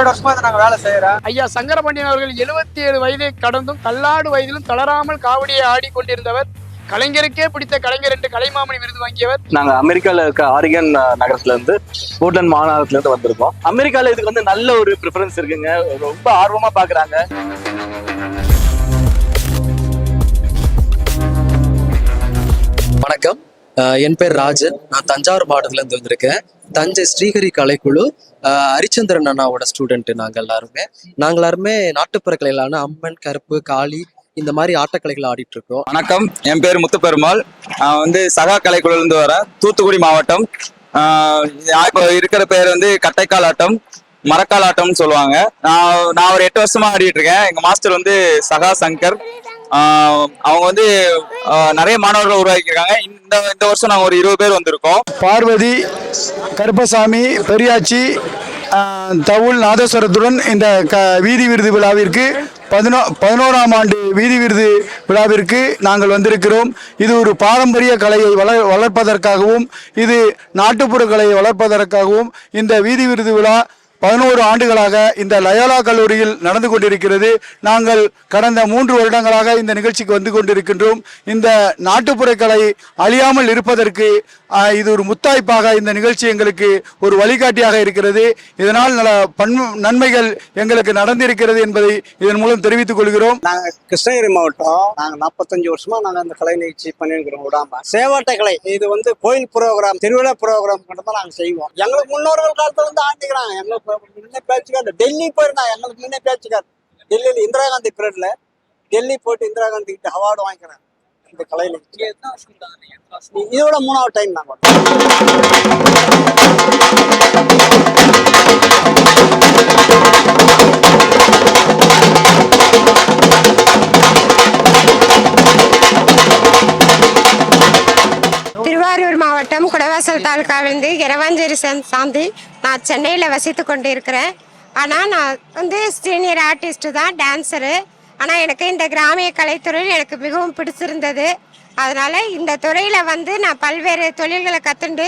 ஏழு வருஷமா இதை நாங்க வேலை செய்யறோம். ஐயா சங்கரபாண்டியன் அவர்கள் எழுபத்தி ஏழு வயதை கடந்தும் தள்ளாடு வயதிலும் தளராமல் காவடியை ஆடிக்கொண்டிருந்தவர் கலைஞருக்கே பிடித்த கலைஞர் என்று கலைமாமணி விருது வாங்கியவர். நாங்க அமெரிக்கால இருக்க ஆரிகன் நகரத்துல இருந்து போர்ட்லண்ட் மாநகரத்துல இருந்து வந்திருக்கோம். அமெரிக்கால இதுக்கு வந்து நல்ல ஒரு ப்ரிஃபரன்ஸ் இருக்குங்க. ரொம்ப ஆர்வமா பாக்குறாங்க. வணக்கம். என் பேர் ராஜன். நான் தஞ்சாவூர் மாவட்டத்துல இருந்து வந்திருக்கேன். தஞ்சை ஸ்ரீஹரி கலைக்குழு ஹரிச்சந்திரன் அண்ணாவோட ஸ்டூடெண்ட் நாங்கள் எல்லாருமே. நாங்கள் எல்லாருமே நாட்டுப்புற கலைகளான அம்மன் கருப்பு காளி இந்த மாதிரி ஆட்டக்கலைகள் ஆடிட்டு இருக்கோம். வணக்கம். என் பேர் முத்துப்பெருமாள். நான் வந்து சகா கலைக்குழுல இருந்து வரேன் தூத்துக்குடி மாவட்டம். இப்போ இருக்கிற பேர் வந்து கட்டைக்கால் ஆட்டம். மரக்கால் ஆட்டம்னு சொல்லுவாங்க. நான் நான் ஒரு எட்டு வருஷமா ஆடிட்டு இருக்கேன் எங்க மாஸ்டர் வந்து சகா சங்கர். அவங்க வந்து நிறைய மாணவர்கள் உருவாக்கியிருக்காங்க. இந்த இந்த வருஷம் நாங்கள் ஒரு இருபது பேர் வந்திருக்கோம். பார்வதி கருப்பசாமி பெரியாச்சி தவுல் தவுள் நாதஸ்வரத்துடன் இந்த க வீதி விருது விழாவிற்கு பதினோ பதினோராம் ஆண்டு வீதி விருது விழாவிற்கு நாங்கள் வந்திருக்கிறோம். இது ஒரு பாரம்பரிய கலையை வள வளர்ப்பதற்காகவும் இது நாட்டுப்புற கலையை வளர்ப்பதற்காகவும் இந்த வீதி விருது விழா பதினோரு ஆண்டுகளாக இந்த லயோலா கல்லூரியில் நடந்து கொண்டிருக்கிறது. நாங்கள் கடந்த மூன்று வருடங்களாக இந்த நிகழ்ச்சிக்கு வந்து கொண்டிருக்கின்றோம். இந்த நாட்டுப்புற கலை அழியாமல் இருப்பதற்கு இது ஒரு முத்தாய்ப்பாக இந்த நிகழ்ச்சி எங்களுக்கு ஒரு வழிகாட்டியாக இருக்கிறது. இதனால் நல பன் நன்மைகள் எங்களுக்கு நடந்திருக்கிறது என்பதை இதன் மூலம் தெரிவித்துக் கொள்கிறோம். நாங்கள் கிருஷ்ணகிரி மாவட்டம். நாங்கள் நாற்பத்தஞ்சு வருஷமா நாங்கள் அந்த கலை நிகழ்ச்சி பண்ணிருக்கிறோம் விடாம. சேவாட்டை கலை இது வந்து கோயில் ப்ரோக்ராம் திருவிழா ப்ரோக்ராம் மட்டும் தான் செய்வோம். எங்களுக்கு முன்னோர்கள் காலத்துல இருந்து முன்ன பேச்சுக்கார் டெல்லி போயிருந்தான் எங்களுக்கு முன்னே பேச்சுக்கார் டெல்லியில இந்திரா காந்தி பீரியட்ல டெல்லி போயிட்டு இந்திரா காந்தி கிட்ட அவார்டு வாங்கிக்கிறேன். இந்த கலையில. இதோட மூணாவது டைம் நாங்க திருவாரூர் மாவட்டம் குடவாசல் தாலுகாவிலிருந்து இரவாஞ்சேரி சாந்தி நான் சென்னையில் வசித்து கொண்டு இருக்கிறேன் ஆனால் நான் வந்து சீனியர் ஆர்டிஸ்ட்டு தான் டான்ஸரு ஆனால் எனக்கு இந்த கிராமிய கலைத்துறையில் எனக்கு மிகவும் பிடிச்சிருந்தது. அதனால் இந்த துறையில் வந்து நான் பல்வேறு தொழில்களை கற்றுண்டு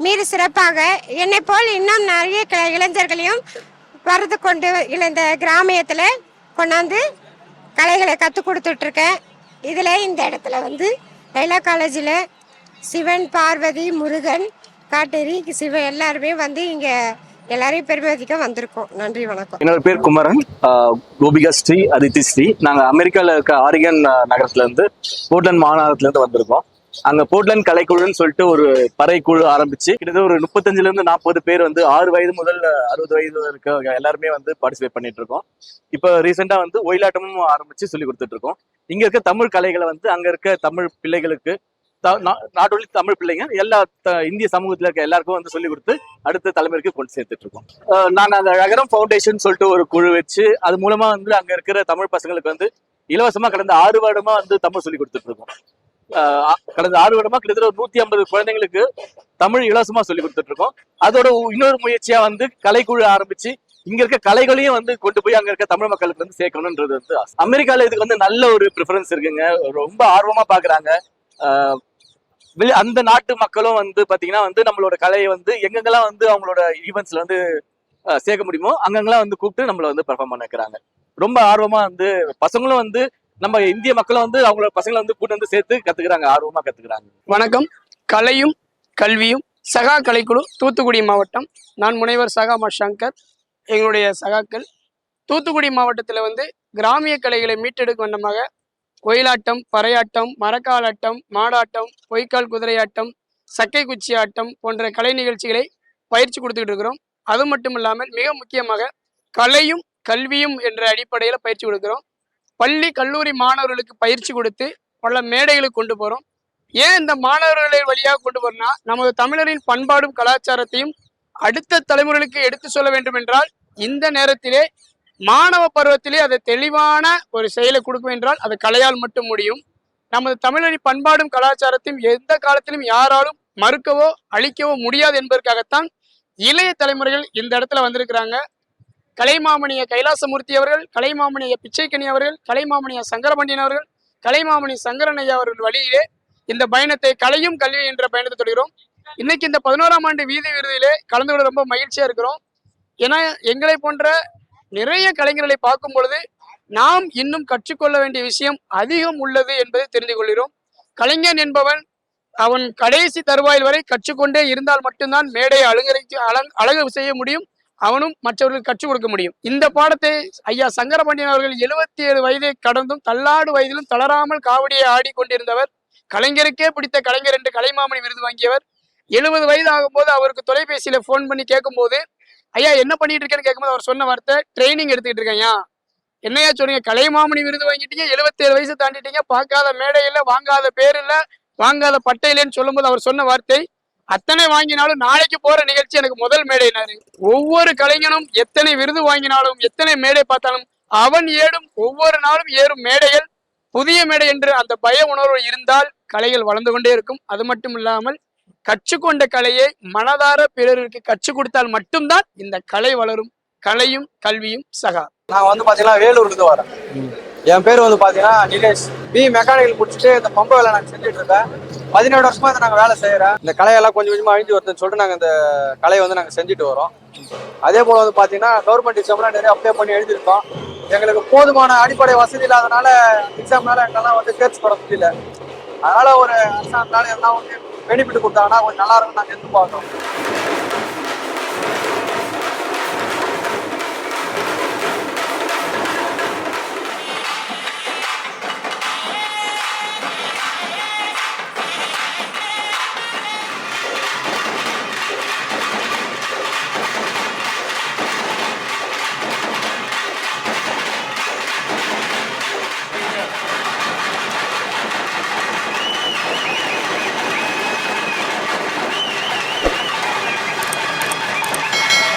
மீறி சிறப்பாக என்னை போல் இன்னும் நிறைய க இளைஞர்களையும் வரது கொண்டு இந்த கிராமியத்தில் கொண்டாந்து கலைகளை கற்றுக் கொடுத்துட்ருக்கேன். இதில் இந்த இடத்துல வந்து லைலா காலேஜில் சிவன் பார்வதி முருகன் காட்டேரி சிவ எல்லாருமே வந்து இங்கே எல்லாரையும் பெருமதிக்க வந்திருக்கோம். நன்றி வணக்கம். என்னோட பேர் குமரன். கோபிகா ஸ்ரீ அதித்தி ஸ்ரீ. நாங்க அமெரிக்கால இருக்க ஆரிகன் நகரத்துல இருந்து போர்ட்லண்ட் மாநகரத்துல இருந்து வந்திருக்கோம். அங்க போர்ட்லண்ட் கலைக்குழுன்னு சொல்லிட்டு ஒரு பறை குழு ஆரம்பிச்சு கிட்டத்தட்ட ஒரு முப்பத்தஞ்சுல இருந்து நாற்பது பேர் வந்து ஆறு வயது முதல் அறுபது வயது இருக்க எல்லாருமே வந்து பார்ட்டிசிபேட் பண்ணிட்டு இருக்கோம். இப்போ ரீசெண்டா வந்து ஒயிலாட்டமும் ஆரம்பிச்சு சொல்லி கொடுத்துட்டு இருக்கோம். இங்க இருக்க தமிழ் கலைகளை வந்து அங்க இருக்க தமிழ் பிள்ளைகளுக்கு நாட் ஒன்லி தமிழ் பிள்ளைங்க எல்லா இந்திய சமூகத்துல இருக்க எல்லாருக்கும் வந்து சொல்லிக் கொடுத்து அடுத்த தலைமுறைக்கு கொண்டு சேர்த்துட்டு இருக்கோம். நான் நாங்க அந்த அகரம் ஃபவுண்டேஷன் சொல்லிட்டு ஒரு குழு வச்சு அது மூலமா வந்து அங்க இருக்கிற தமிழ் பசங்களுக்கு வந்து இலவசமா கடந்த ஆறு வருடமா வந்து தமிழ் சொல்லி கொடுத்துட்டு இருக்கோம். கடந்த ஆறு வருடமா கிட்டத்தட்ட ஒரு நூத்தி ஐம்பது குழந்தைங்களுக்கு தமிழ் இலவசமா சொல்லி கொடுத்துட்டு இருக்கோம். அதோட இன்னொரு முயற்சியா வந்து கலைக்குழு ஆரம்பிச்சு இங்க இருக்க கலைகளையும் வந்து கொண்டு போய் அங்க இருக்க தமிழ் மக்களுக்கு வந்து சேர்க்கணும்ன்றது வந்து அமெரிக்கால இதுக்கு வந்து நல்ல ஒரு ப்ரிஃபரன்ஸ் இருக்குங்க. ரொம்ப ஆர்வமா பாக்குறாங்க. வெளி அந்த நாட்டு மக்களும் வந்து பாத்தீங்கன்னா வந்து நம்மளோட கலையை வந்து எங்கெங்கெல்லாம் வந்து அவங்களோட ஈவெண்ட்ஸ்ல வந்து சேர்க்க முடியுமோ அங்கங்கெல்லாம் வந்து கூப்பிட்டு நம்மள வந்து பெர்ஃபார்ம் பண்ண வைக்கிறாங்க ரொம்ப ஆர்வமா வந்து பசங்களும் வந்து நம்ம இந்திய மக்களும் வந்து அவங்களோட பசங்களை வந்து கூட்டு வந்து சேர்த்து கத்துக்கிறாங்க ஆர்வமா கத்துக்கிறாங்க. வணக்கம். கலையும் கல்வியும் சகா கலைக்குழு தூத்துக்குடி மாவட்டம். நான் முனைவர் சகா மஷங்கர் எங்களுடைய சகாக்கள் தூத்துக்குடி மாவட்டத்தில் வந்து கிராமிய கலைகளை மீட்டெடுக்கும் வண்ணமாக ஒயிலாட்டம் பறையாட்டம் மரக்காலாட்டம் மாடாட்டம் பொய்க்கால் குதிரையாட்டம் சக்கை குச்சி ஆட்டம் போன்ற கலை நிகழ்ச்சிகளை பயிற்சி கொடுத்துக்கிட்டு இருக்கிறோம். அது மட்டும் இல்லாமல் மிக முக்கியமாக கலையும் கல்வியும் என்ற அடிப்படையில் பயிற்சி கொடுக்கிறோம். பள்ளி கல்லூரி மாணவர்களுக்கு பயிற்சி கொடுத்து பல மேடைகளுக்கு கொண்டு போகிறோம் ஏன் இந்த மாணவர்களை வழியாக கொண்டு வரனா நமது தமிழரின் பண்பாடும் கலாச்சாரத்தையும் அடுத்த தலைமுறைகளுக்கு எடுத்து சொல்ல வேண்டும் என்றால் இந்த நேரத்திலே மாணவ பருவத்திலே அதை தெளிவான ஒரு செயலை கொடுக்கும் என்றால் அது கலையால் மட்டும் முடியும். நமது தமிழறி பண்பாடும் கலாச்சாரத்தையும் எந்த காலத்திலும் யாராலும் மறுக்கவோ அழிக்கவோ முடியாது என்பதற்காகத்தான் இளைய தலைமுறைகள் இந்த இடத்துல வந்திருக்கிறாங்க. கலைமாமணிய கைலாசமூர்த்தி அவர்கள் கலைமாமணிய பிச்சைக்கனி அவர்கள் கலைமாமணிய சங்கரபண்டியன் அவர்கள் கலைமாமணி சங்கரனையா அவர்கள் வழியிலே இந்த பயணத்தை கலையும் கல்வி என்ற பயணத்தை தொடர்கிறோம். இன்னைக்கு இந்த பதினோராம் ஆண்டு வீதி விருதிலே கலந்து கொள்ள ரொம்ப மகிழ்ச்சியா இருக்கிறோம். ஏன்னா எங்களை போன்ற நிறைய கலைஞர்களை பார்க்கும் பொழுது நாம் இன்னும் கற்றுக்கொள்ள வேண்டிய விஷயம் அதிகம் உள்ளது என்பதை தெரிந்து கொள்கிறோம். கலைஞன் என்பவன் அவன் கடைசி தருவாயில் வரை கற்றுக்கொண்டே இருந்தால் மட்டும்தான் மேடையை அலங்கரித்து அலங் அழகு செய்ய முடியும். அவனும் மற்றவர்களுக்கு கற்றுக் கொடுக்க முடியும். இந்த பாடத்தை ஐயா சங்கரபாண்டியன் அவர்கள் எழுபத்தி ஏழு வயதை கடந்தும் தள்ளாடு வயதிலும் தளராமல் காவடியை ஆடிக்கொண்டிருந்தவர் கலைஞருக்கே பிடித்த கலைஞர் என்று கலைமாமணி விருது வாங்கியவர். எழுபது வயது ஆகும்போது அவருக்கு தொலைபேசியில ஃபோன் பண்ணி கேட்கும்போது ஐயா என்ன பண்ணிட்டு இருக்கேன்னு கேட்கும்போது அவர் சொன்ன வார்த்தை ட்ரைனிங் எடுத்துக்கிட்டு இருக்கேன் ஐயா. என்னையா சொல்றீங்க கலைமாமணி விருது வாங்கிட்டீங்க எழுபத்தேழு வயசு தாண்டிட்டீங்க பார்க்காத மேடை இல்லை வாங்காத பேர் இல்லை வாங்காத பட்டை இல்லைன்னு சொல்லும்போது அவர் சொன்ன வார்த்தை அத்தனை வாங்கினாலும் நாளைக்கு போற நிகழ்ச்சி எனக்கு முதல் மேடைனாரு ஒவ்வொரு கலைஞனும் எத்தனை விருது வாங்கினாலும் எத்தனை மேடை பார்த்தாலும் அவன் ஏடும் ஒவ்வொரு நாளும் ஏறும் மேடைகள். புதிய மேடை என்று அந்த பய உணர்வு இருந்தால் கலைகள் வளர்ந்து கொண்டே இருக்கும். அது மட்டும் இல்லாமல் கற்றுக்கொண்ட கலையை மனதார பிறருக்கு கற்றுக் கொடுத்தால் மட்டும்தான் இந்த கலை வளரும். கலையும் கல்வியும் சகா. நான் வந்து பாத்தீங்கன்னா வேலூர்ல வரேன். என் பேர் வந்து பாத்தீங்கன்னா நிலேஷ். பி மெக்கானிக்கல் முடிச்சுட்டு இந்த பம்பு வேலை நாங்க செஞ்சுட்டு இருக்கேன். பதினேழு வருஷமா இதை நாங்க வேலை செய்யறேன் இந்த கலையெல்லாம் கொஞ்சம் கொஞ்சமா அழிஞ்சு வருதுன்னு சொல்லிட்டு நாங்க இந்த கலையை வந்து நாங்க செஞ்சுட்டு வரோம். அதே போல வந்து பாத்தீங்கன்னா கவர்மெண்ட் எக்ஸாம்லாம் நிறைய அப்ளை பண்ணி எழுதியிருக்கோம். எங்களுக்கு போதுமான அடிப்படை வசதி இல்லாதனால எக்ஸாம்னால எங்கெல்லாம் வந்து தேர்ச்சி பட முடியல. அதனால ஒரு அரசாங்கத்தால எல்லாம் வந்து பெனிஃபிட் கொடுத்தாங்கன்னா கொஞ்சம் நல்லா இருக்கும் நாங்கள் எதிர்பார்க்கிறோம்.